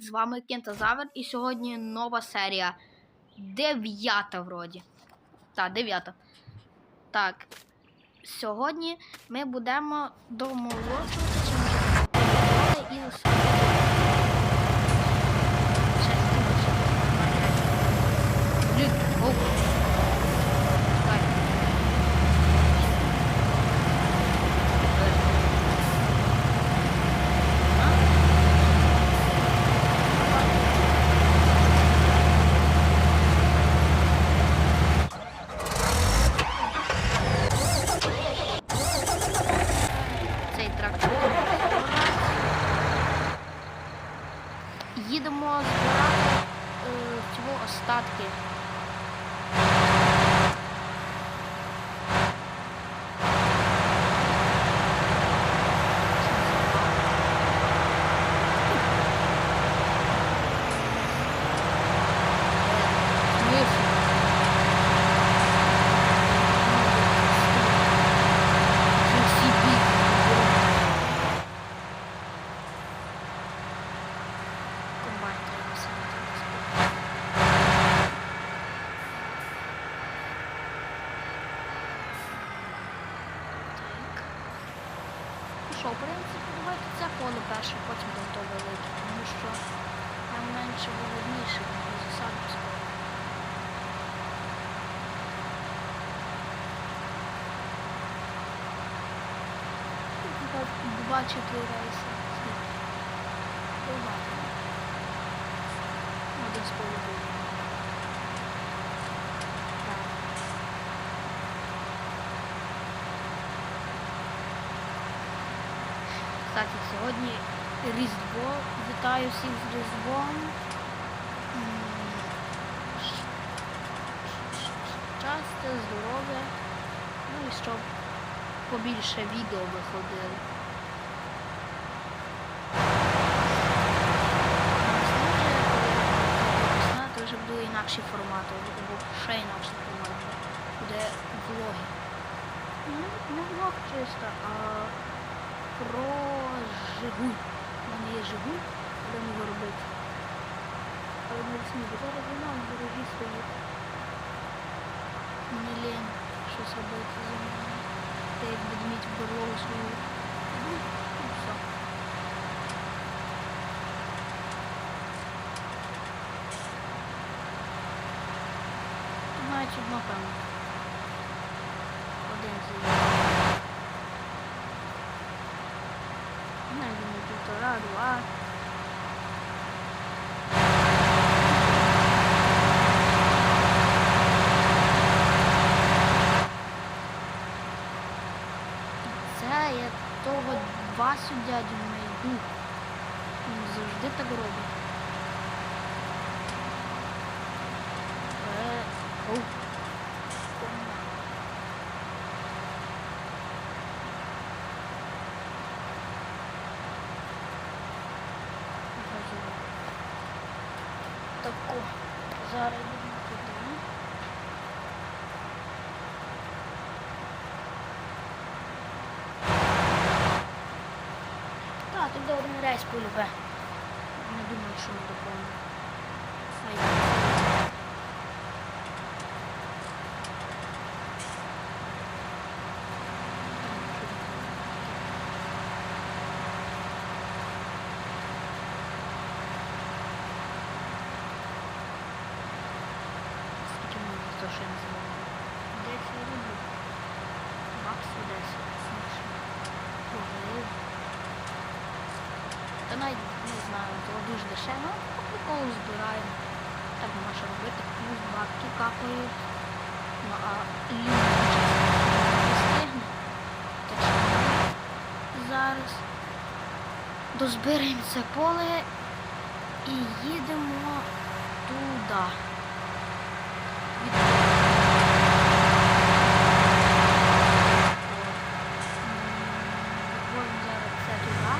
З вами Кентазавр, і сьогодні нова серія. Дев'ята вроді. Так, дев'ята. Так. Сьогодні ми будемо може і усе. Що, в принципі, давайте це поле перше, потім до того велике, тому що там менше вигодніше, воно засаду скоро. Два-чотири рейси. Багато. Один з половиною. Так. Кстати, сьогодні Різдво. Вітаю всіх з Різдвом. Щастя, здоров'я. Ну і щоб побільше відео виходило. Весна вже буде інакші формати, або ще інакший формат. Буде влоги. Ну, не влог чисто, а про Жигуль. У мене є Жигуль, будемо його робити. Але весні, бо зараз вона дорогі стоїть. Мені лень щось робити за мною. Та як ведмідь берлогу свою. Ну, і все. Значить, напевно. Один. Не думаю, півтора, два. Це я того Васю дядю знайду. Він завжди так робить. Е, оу. Тако. Зараз йдемо туди. Так, тоді один рейс полюбе. Не думаю, що ми допомогли. Скільки мені за те, що я не знаю? 10 рублів. Максимум 10. Смішно. Погрив. Та навіть не знаю, то дуже дешево, приколу збираємо. Так нема що робити, плюс бабки капають. Ну а встигне. Так що зараз дозбираємо це поле і їдемо туди. Від- Відводимо зараз це туди.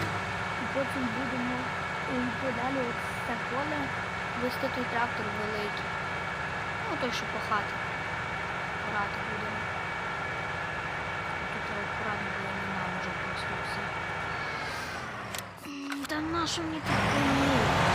І потім будемо йти далі це поле вести той трактор великий. Ну той, що по хаті. Орати будемо. Тут акуратно було не нам вже просто все. Та на мені так помилки?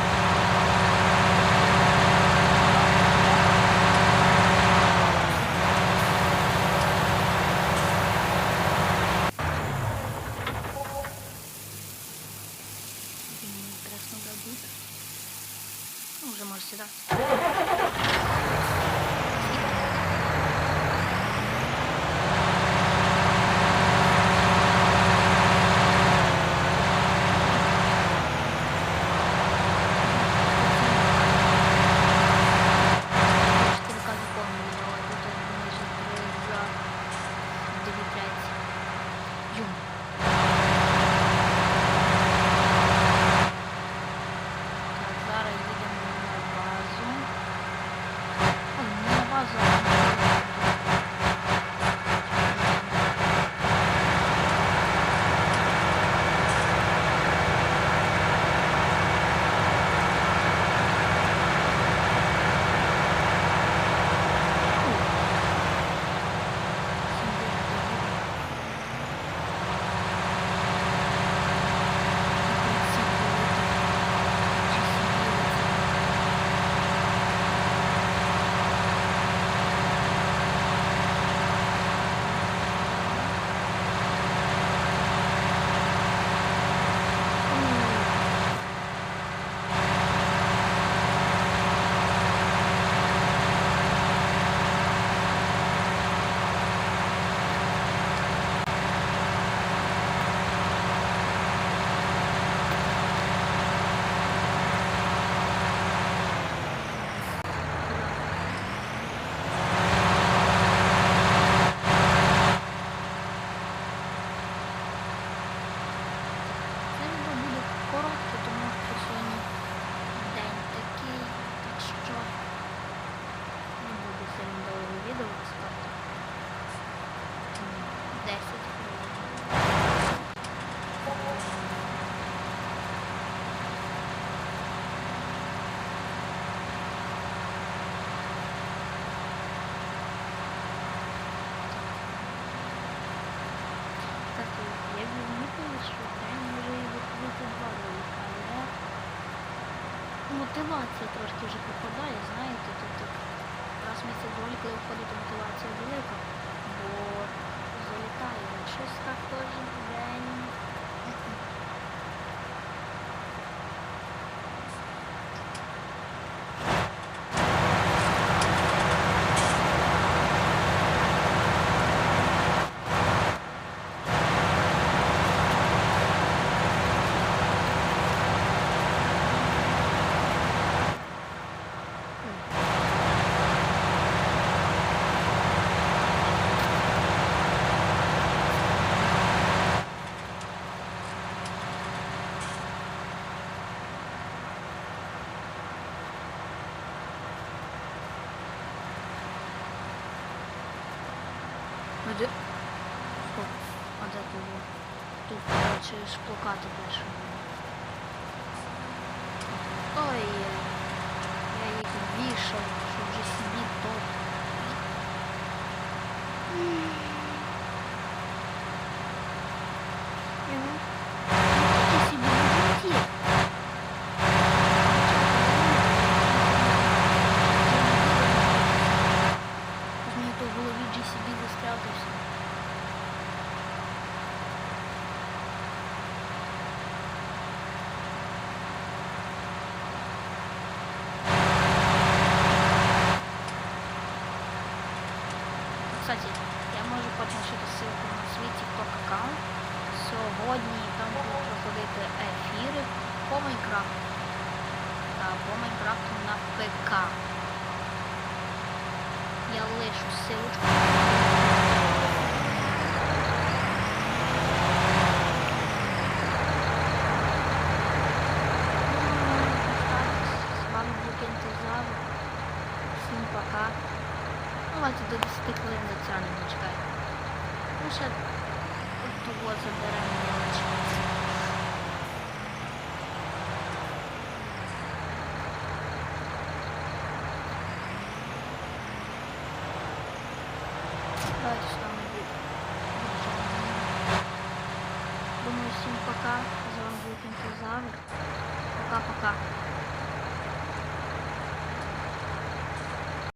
мотивація трошки вже попадає, знаєте. з плакату пишу. Ой, я їх вішав. може потім ще досилку на свій тікток аккаунт. Сьогодні там будуть проходити ефіри по Майнкрафту. Та по Майнкрафту на ПК. Я лишу ссылочку. Давайте з вами відео. Думаю, всем пока. За вами будет Кінтозавр. Пока-пока.